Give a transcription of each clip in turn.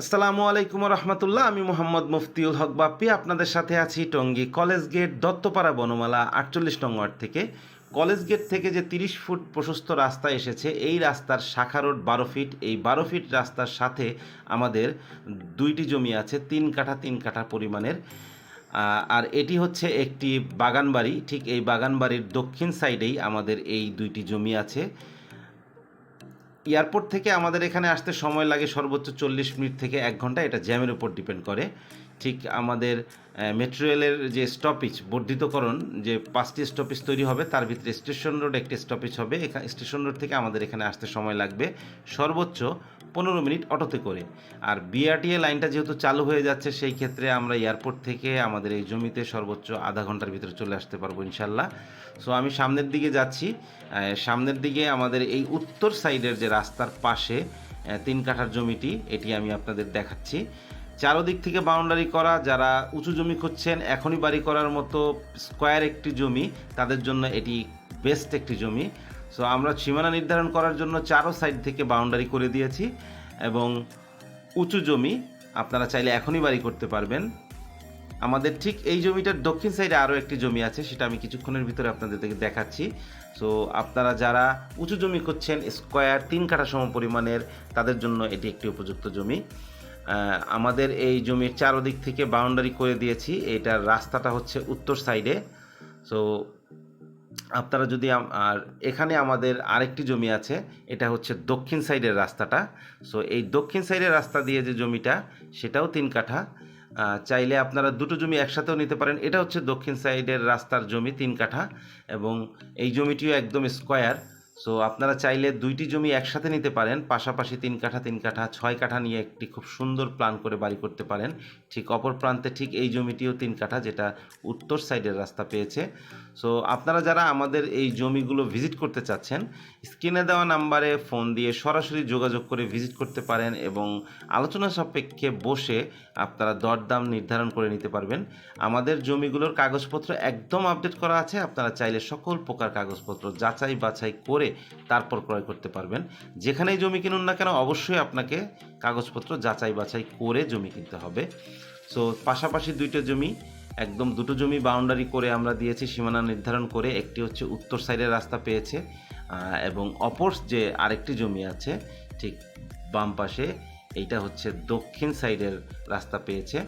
আসসালামু আলাইকুম রহমতুল্লাহ। আমি মোহাম্মদ মুফতিউল হক বাপ্পি, আপনাদের সাথে আছি টঙ্গী কলেজ গেট, দত্তপাড়া বনমালা, আটচল্লিশ নং ওয়ার্ড থেকে। কলেজ গেট থেকে যে তিরিশ ফুট প্রশস্ত রাস্তা এসেছে, এই রাস্তার শাখা রোড বারো ফিট। এই বারো ফিট রাস্তার সাথে আমাদের দুইটি জমি আছে, তিন কাঠা তিন কাঠা পরিমাণের। আর এটি হচ্ছে একটি বাগান বাড়ি ঠিক এই বাগান বাড়ির দক্ষিণ সাইডেই আমাদের এই দুইটি জমি আছে। এয়ারপোর্ট থেকে আমাদের এখানে আসতে সময় লাগে সর্বোচ্চ চল্লিশ মিনিট থেকে এক ঘণ্টা। এটা জ্যামের উপর ডিপেন্ড করে। ঠিক আমাদের মেট্রো রেলের যে স্টপেজ বর্ধিতকরণ, যে পাঁচটি স্টপেজ তৈরি হবে, তার ভিতরে স্টেশন রোড একটি স্টপেজ হবে। স্টেশন রোড থেকে আমাদের এখানে আসতে সময় লাগবে সর্বোচ্চ পনেরো মিনিট অটোতে করে। আর বিআরটিএ লাইনটা যেহেতু চালু হয়ে যাচ্ছে, সেই ক্ষেত্রে আমরা এয়ারপোর্ট থেকে আমাদের এই জমিতে সর্বোচ্চ আধা ঘণ্টার ভিতরে চলে আসতে পারব ইনশাল্লাহ। সো আমি সামনের দিকে যাচ্ছি। সামনের দিকে আমাদের এই উত্তর সাইডের যে রাস্তার পাশে তিন কাঠার জমিটি, এটি আমি আপনাদের দেখাচ্ছি। চারোদিক থেকে বাউন্ডারি করা, যারা উঁচু জমি খুঁজছেন, এখনই বাড়ি করার মতো স্কোয়ার একটি জমি, তাদের জন্য এটি বেস্ট একটি জমি। সো আমরা সীমানা নির্ধারণ করার জন্য চারো সাইড থেকে বাউন্ডারি করে দিয়েছি এবং উঁচু জমি আপনারা চাইলে এখনই বাড়ি করতে পারবেন। আমাদের ঠিক এই জমিটার দক্ষিণ সাইডে আরও একটি জমি আছে, সেটা আমি কিছুক্ষণের ভিতরে আপনাদের দেখাচ্ছি। সো আপনারা যারা উঁচু জমি করছেন স্কোয়ার তিন কাঠা সম পরিমাণের তাদের জন্য এটি একটি উপযুক্ত জমি। আমাদের এই জমির চারোদিক থেকে বাউন্ডারি করে দিয়েছি। এটার রাস্তাটা হচ্ছে উত্তর সাইডে সো আপনারা যদি আর এখানে আমাদের আরেকটি জমি আছে, এটা হচ্ছে দক্ষিণ সাইডের রাস্তাটা। সো এই দক্ষিণ সাইডের রাস্তা দিয়ে যে জমিটা, সেটাও তিন কাঠা। চাইলে আপনারা দুটো জমি একসাথেও নিতে পারেন। এটা হচ্ছে দক্ষিণ সাইডের রাস্তার জমি, তিন কাঠা। এবং এই জমিটিও একদম স্কোয়ার সো আপনারা চাইলে দুইটি জমি একসাথে নিতে পারেন, পাশাপাশি তিন কাঠা তিন কাঠা, ছয় কাঠা নিয়ে একটি খুব সুন্দর প্ল্যান করে বাড়ি করতে পারেন। ঠিক অপর প্রান্তে ঠিক এই জমিটিও তিন কাঠা, যেটা উত্তর সাইডের রাস্তা পেয়েছে। সো আপনারা যারা আমাদের এই জমিগুলো ভিজিট করতে চাচ্ছেন স্ক্রিনে দেওয়া নাম্বারে ফোন দিয়ে সরাসরি যোগাযোগ করে ভিজিট করতে পারেন এবং আলোচনা সাপেক্ষে বসে আপনারা দরদাম নির্ধারণ করে নিতে পারবেন। আমাদের জমিগুলোর কাগজপত্র একদম আপডেট করা আছে, আপনারা চাইলে সকল প্রকার কাগজপত্র যাচাই বাছাই করে তারপর ক্রয় করতে পারবেন। যেখানেই জমি কিনুন না কেন, অবশ্যই আপনাকে কাগজপত্র যাচাই বাছাই করে জমি কিনতে হবে। সো পাশাপাশি দুইটা জমি, একদম দুটো জমি বাউন্ডারি করে আমরা দিয়েছি, সীমানা নির্ধারণ করে একটি হচ্ছে উত্তর সাইডের রাস্তা পেয়েছে এবং অপর যে আরেকটি জমি আছে, ঠিক বাম পাশে, এইটা হচ্ছে দক্ষিণ সাইডের রাস্তা পেয়েছে।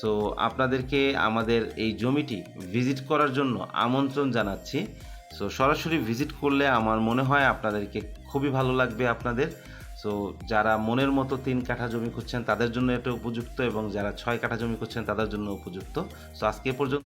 সো আপনাদেরকে আমাদের এই জমিটি ভিজিট করার জন্য আমন্ত্রণ জানাচ্ছি। সো সরাসরি ভিজিট করলে আমার মনে হয় আপনাদেরকে খুবই ভালো লাগবে আপনাদের। সো যারা মনের মতো তিন কাঠা জমি খুঁজছেন, তাদের জন্য এটা উপযুক্ত এবং যারা ছয় কাঠা জমি করছেন তাদের জন্য উপযুক্ত। সো আজকে পর্যন্ত